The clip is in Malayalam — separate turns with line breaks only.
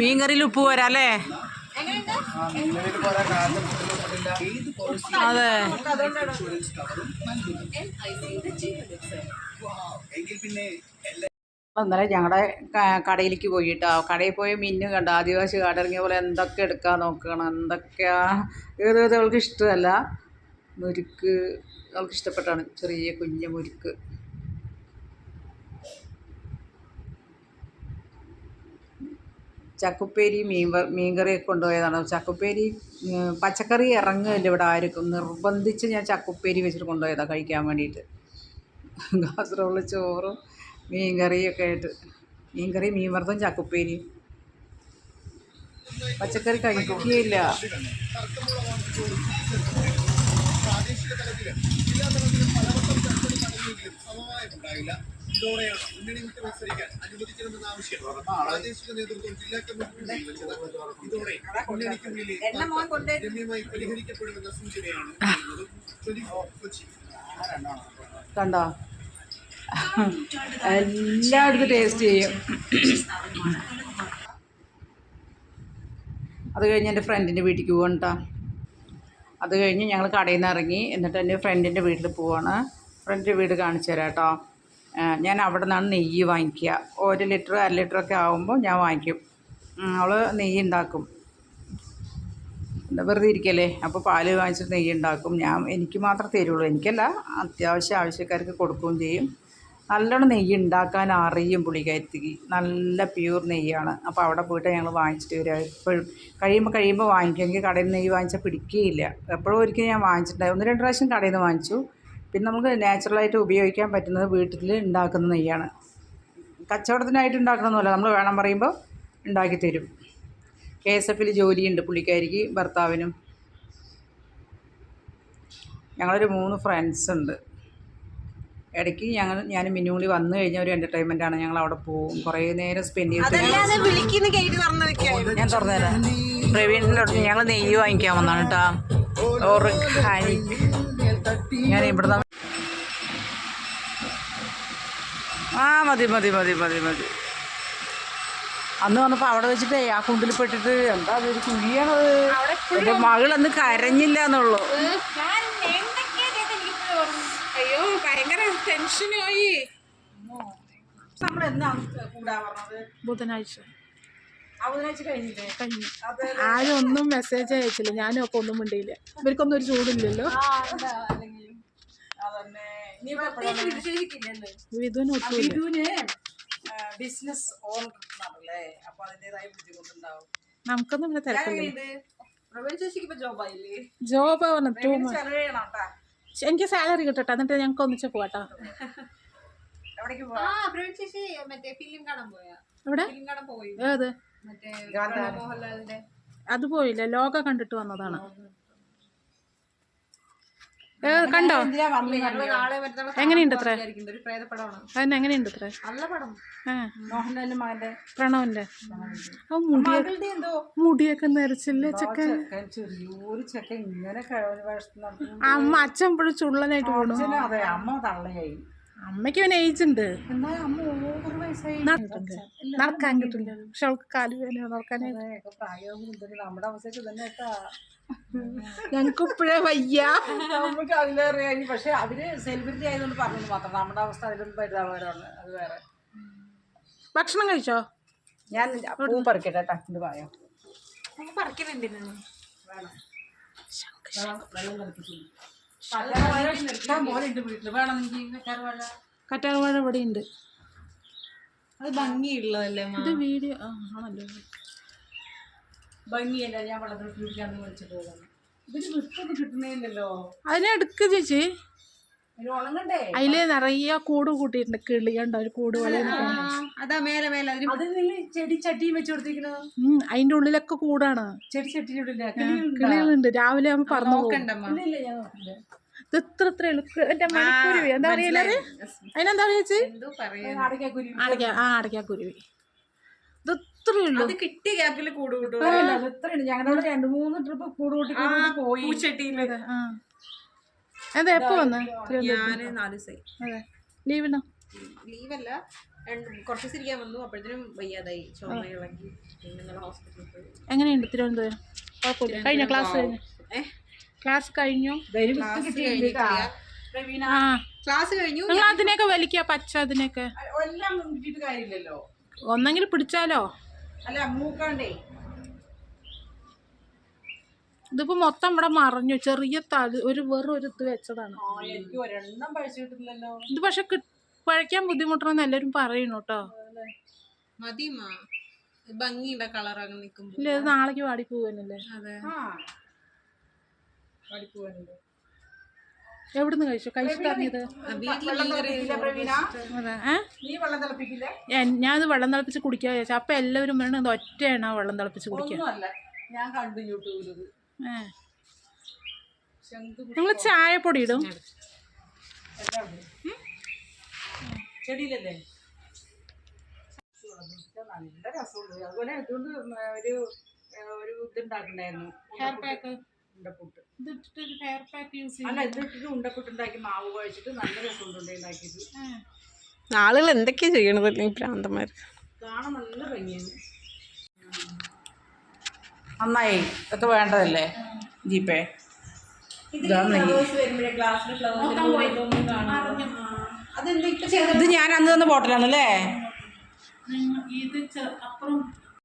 മീൻകറിയിൽ ഉപ്പ് പോരാ അല്ലേ? അതെ. ഇന്നലെ ഞങ്ങളുടെ കടയിലേക്ക് പോയിട്ടോ. കടയിൽ പോയി മിന്നു കണ്ട. ആദിവാസി കാട് ഇറങ്ങിയ പോലെ എന്തൊക്കെ എടുക്കാൻ നോക്കണം. എന്തൊക്കെയാ? ഏത് ഏത് അവൾക്ക് ഇഷ്ടമല്ല. മുരുക്ക് അവൾക്ക് ഇഷ്ടപ്പെട്ടാണ് ചെറിയ കുഞ്ഞു മുരുക്ക്. ചക്കുപ്പേരി മീൻ മീൻകറി മീൻകറിയൊക്കെ കൊണ്ടുപോയതാണ്. ചക്കുപ്പേരി പച്ചക്കറി ഇറങ്ങില്ല ഇവിടെ ആർക്കും. നിർബന്ധിച്ച് ഞാൻ ചക്കുപ്പേരി വെച്ചിട്ട് കൊണ്ടുപോയതാണ് കഴിക്കാൻ വേണ്ടിയിട്ട്. കാസർഗോഡ് ചോറും മീൻകറിയൊക്കെ ആയിട്ട്. മീൻകറി മീൻ വറുത്തും ചക്കുപ്പേരിയും പച്ചക്കറി കഴിക്കുകയില്ല.
പ്രാദേശിക തലത്തിൽ ജില്ലാ തലത്തിലും പലവട്ടം ചർച്ചകൾ നടന്നെങ്കിലും സമവായമുണ്ടായില്ല ഇതോടെയാണ് മുന്നണി വിട്ട് മത്സരിക്കാൻ അനുവദിക്കണമെന്ന ആവശ്യം. പ്രാദേശിക നേതൃത്വം ജില്ലാ കമ്മിറ്റി വെച്ചത്. ഇതോടെ മുന്നണിക്കുള്ളിലെ രമ്യമായി പരിഹരിക്കപ്പെടുമെന്ന സൂചനയാണ് നൽകുന്നത്. 24 കൊച്ചി.
കണ്ടോ? എല്ലായിടത്തും ടേസ്റ്റ് ചെയ്യും. അത് കഴിഞ്ഞ് എന്റെ ഫ്രണ്ടിന്റെ വീട്ടിലേക്ക് പോവാണ് കേട്ടോ അത് കഴിഞ്ഞ് ഞങ്ങൾ കടയിൽ നിന്ന് ഇറങ്ങി എന്നിട്ട് എന്റെ ഫ്രണ്ടിന്റെ വീട്ടിൽ പോവാണ്. ഫ്രണ്ടിന്റെ വീട് കാണിച്ചു തരാം കേട്ടോ. ഞാൻ അവിടെ നിന്നാണ് നെയ്യ് വാങ്ങിക്കുക. ഒരു ലിറ്റർ അര ലിറ്ററൊക്കെ ആകുമ്പോൾ ഞാൻ വാങ്ങിക്കും. അവൾ നെയ്യ് ഉണ്ടാക്കും. എന്താ വെറുതെ ഇരിക്കല്ലേ? അപ്പോൾ പാൽ വാങ്ങിച്ചിട്ട് നെയ്യ് ഉണ്ടാക്കും. ഞാൻ എനിക്ക് മാത്രം തരുള്ളൂ. എനിക്കല്ല അത്യാവശ്യം ആവശ്യക്കാർക്ക് കൊടുക്കുകയും ചെയ്യും. നല്ലോണം നെയ്യ് ഉണ്ടാക്കാൻ അറിയും പുള്ളിക്കാരത്തിക്ക് നല്ല പ്യൂർ നെയ്യാണ്. അപ്പോൾ അവിടെ പോയിട്ട് ഞങ്ങൾ വാങ്ങിച്ചിട്ട് വരിക എപ്പോഴും കഴിയുമ്പോൾ കഴിയുമ്പോൾ വാങ്ങിക്കും. എനിക്ക് കടയിൽ നിന്ന് നെയ്യ് വാങ്ങിച്ചാൽ പിടിക്കുകയില്ല എപ്പോഴും ഒരിക്കലും ഞാൻ വാങ്ങിച്ചിട്ടുണ്ടായി ഒന്ന് രണ്ട് പ്രാവശ്യം കടയിൽ നിന്ന് വാങ്ങിച്ചു. പിന്നെ നമുക്ക് നാച്ചുറലായിട്ട് ഉപയോഗിക്കാൻ പറ്റുന്നത് വീട്ടിൽ ഉണ്ടാക്കുന്ന നെയ്യാണ്. കച്ചവടത്തിനായിട്ട് ഉണ്ടാക്കണമെന്നല്ല നമ്മൾ വേണം പറയുമ്പോൾ ഉണ്ടാക്കി തരും. കെ എസ് എഫിൽ ജോലിയുണ്ട് പുള്ളിക്കാരിക്ക് ഭർത്താവിനും. ഞങ്ങളൊരു മൂന്ന് ഫ്രണ്ട്സ് ഉണ്ട്. ഇടയ്ക്ക് ഞങ്ങൾ ഞാൻ മിന്നുകൂടി വന്നു കഴിഞ്ഞാൽ ഒരു എന്റർടൈൻമെന്റ് ആണ് ഞങ്ങൾ അവിടെ പോകും കുറേ നേരം സ്പെൻഡ്
ചെയ്ത്
ഞാൻ തുറന്നുതരാം പ്രവീണിനോട് ഞങ്ങൾ നെയ്യ് വാങ്ങിക്കാൻ വന്നാണ് കേട്ടോ. ഓർഗാനിക് ഞാൻ ഇവിടുന്ന് ആ മതി മതി മതി മതി മതി. അന്ന് വന്നപ്പോൾ അവിടെ വെച്ചിട്ടേ ആ കുണ്ടിൽ പെട്ടിട്ട് എന്താ അതൊരു കുഴിയാണത്? എന്റെ മകൾ അന്ന് കരഞ്ഞില്ല എന്നുള്ളൂ
ഞാൻ എന്തൊക്കെയാ കേട്ട് എനിക്കിപ്പോഴും ഓർമ്മ അയ്യോ ഭയങ്കര ടെൻഷനായി.
നമ്മൾ എന്നാ കൂടാ പറഞ്ഞത്?
ബുധനാഴ്ച. ആരും ഒന്നും മെസ്സേജ് അയച്ചില്ല. ഞാനും ഒക്കെ ഒന്നും മിണ്ടിയില്ല. ഇവർക്കൊന്നും ഒരു ചൂടില്ലല്ലോ. വിധുവിന്
വിധുവിന് ബിസിനസ് അപ്പൊ ബുദ്ധിമുട്ടുണ്ടാവും.
നമുക്കൊന്നും ഇവിടെ തിരക്കില്ല. ജോബ് ജോബ് ടൂ
കേട്ടാ
എനിക്ക് സാലറി കിട്ടട്ടെ. എന്നിട്ട് ഞങ്ങൾക്ക് ഒന്നിച്ച് പോവാട്ടോ. ഏത്? അത് പോയില്ല? ലോക കണ്ടിട്ട് വന്നതാണ്. കണ്ടോ? എങ്ങനെയുണ്ട് അത്ര? അതിന് എങ്ങനെയുണ്ട് അത്ര?
നല്ല പടം.
ഏ
മകന്റെ.
പ്രണവിന്റെ? ആ മുടിയൊക്കെ മുടിയൊക്കെ നരച്ചില്ലേ ചെക്കൻ? അമ്മ അച്ഛൻ ഇപ്പോഴും ചുള്ളനായിട്ട് പോണു
അതെ അമ്മ തള്ളയായി.
അമ്മയ്ക്ക് അവൻ ഏജ് ഉണ്ട്.
എന്നാൽ അമ്മ ഓവർ വയസ്സായി.
നടക്കാൻ കിട്ടില്ല. പക്ഷെ അവൾക്ക് കാൽ വേന നടക്കാനായിട്ട്. ഞങ്ങൾക്ക് ഇപ്പോഴേ വയ്യ.
നമുക്ക് അതിലേറെ പക്ഷെ അവർ സെലിബ്രിറ്റി ആയതുകൊണ്ട് പറഞ്ഞത് മാത്രം. നമ്മുടെ അവസ്ഥ അതിലൊന്നും പരിതാപകരമാണ്. അത് വേറെ.
ഭക്ഷണം കഴിച്ചോ?
ഞാൻ പൂ പറിക്കട്ടെ കേട്ടാ
പായോ. പറിക്കുന്നുണ്ട്
കറ്റാർവാഴ ഇവിടെ ഉണ്ട്
അത് ഭംഗിയുള്ളതല്ലേ
ഇത് വീഡിയോ ആണല്ലോ.
ഭംഗിയല്ല. ഞാൻ വളരെ കുടിക്കാൻ വിളിച്ചിട്ട് പോകുന്നു ഇതിന് വിത്തൊന്നും കിട്ടുന്നില്ലല്ലോ
അതിനെ എടുക്ക് ചേച്ചി. അതിൽ നിറയെ കൂട് കൂട്ടിയിട്ടുണ്ട്. കിളി കണ്ടോ? ഒരു കൂട് പോലെ അതിന്റെ ഉള്ളിലൊക്കെ കൂടാണ്. കിളികളുണ്ട്? രാവിലെ ആകുമ്പോ
നോക്കില്ല
ഇത് ഇത്ര ഇത്ര എന്റെ മണിക്കുരുവി. എന്താ പറയല്ലേ അതിനെന്താ പറയാ ചേച്ചി?
അടയ്ക്കാക്കുരി
അടയ്ക്ക ആ അടയ്ക്കാക്കുരുവി. ഇത് ഉള്ളൂ.
അത് കിട്ടിയ ഗ്യാപ്പിൽ കൂട് കൂട്ടും
ഇത്രയുണ്ട് ഞങ്ങളുടെ രണ്ട് മൂന്ന് ട്രിപ്പ് കൂട് കൂട്ടി പോയി.
പൂച്ചട്ടിയിൽ അതെ എപ്പോ വന്ന്?
ഞാൻ നാല് ദിവസമായി
അതെ. ലീവിനോ
ലീവല്ല. കുറച്ച് ദിവസം ഇരിക്കാൻ വന്നു. അപ്പോഴത്തേനും വയ്യാതായി. ചുമ ഇളകി. പിന്നെ ഇന്നലെ ഹോസ്പിറ്റലിൽ പോയി.
എങ്ങനെയുണ്ട് തിരുവനന്തപുരം? കുഴപ്പമില്ല. കഴിഞ്ഞോ ക്ലാസ് കഴിഞ്ഞു? ക്ലാസ് കഴിഞ്ഞു
ക്ലാസ് ക്ലാസ് കഴിഞ്ഞു.
നിങ്ങൾ അതിനൊക്കെ വലിക്കാ പച്ച
അതിനൊക്കെ
ഒന്നെങ്കിൽ പിടിച്ചാലോ?
അല്ല മൂക്കാണ്ടേ.
ഇതിപ്പോ മൊത്തം ഇവിടെ മറഞ്ഞു. ചെറിയ തല ഒരു വെറും ഒരു ഇത് വെച്ചതാണ്. ഇത് പക്ഷെ പഴയ്ക്കാൻ ബുദ്ധിമുട്ടാണെന്ന് എല്ലാവരും പറയുന്നു കേട്ടോ.
ഭംഗിയുടെ കളർ അങ്ങ് നിൽക്കുമ്പോൾ
ഇല്ല ഇത് നാളേക്ക് വാടി പോവാനല്ലേ?
അതെ.
ആ. പഠിക്കുവാനുണ്ട്
എവിടുന്ന് കഴിച്ചു?
കഴിച്ചിട്ടറിഞ്ഞത്
അതെ
വെള്ളം
ഞാനത് തിളപ്പിച്ച് കുടിക്കാൻ വിചാരിച്ചു. അപ്പൊ എല്ലാവരും പറയണത് ഒറ്റയാണ് ആ വെള്ളം തിളപ്പിച്ച് കുടിക്കാൻ.
ഒന്നുമല്ല. ഞാൻ കണ്ടു
നിങ്ങൾ ചായപ്പൊടി ഇടും.
എല്ലാം ഉണ്ട്. ഉം? ചെടിയിലല്ലേ? നല്ല രസമുണ്ട്. അതുപോലെ ഇതുകൊണ്ട് ഒരു ഒരു ഇതുണ്ടാക്കണ്ടായിരുന്നു.
ഹെയർ പാക്ക്
ഉണ്ടപ്പുട്ട്
ഇതിട്ടിട്ട് ഹെയർ പാക്ക് യൂസ്
അല്ല ഇതിട്ടിട്ട് ഉണ്ടപ്പുട്ടുണ്ടാക്കി മാവ് കുഴച്ചിട്ട് നല്ല
ആളുകൾ എന്തൊക്കെയാ ചെയ്യണത് അല്ലെങ്കിൽ
കാണാൻ നല്ല ഭംഗിയാണ്. നന്നായി. ഇതൊക്കെ വേണ്ടതല്ലേ? ജീപ്പേ. ഇത് ഞാൻ അന്ന് തന്ന ബോട്ടിലാണല്ലേ
ഇത് അപ്പുറം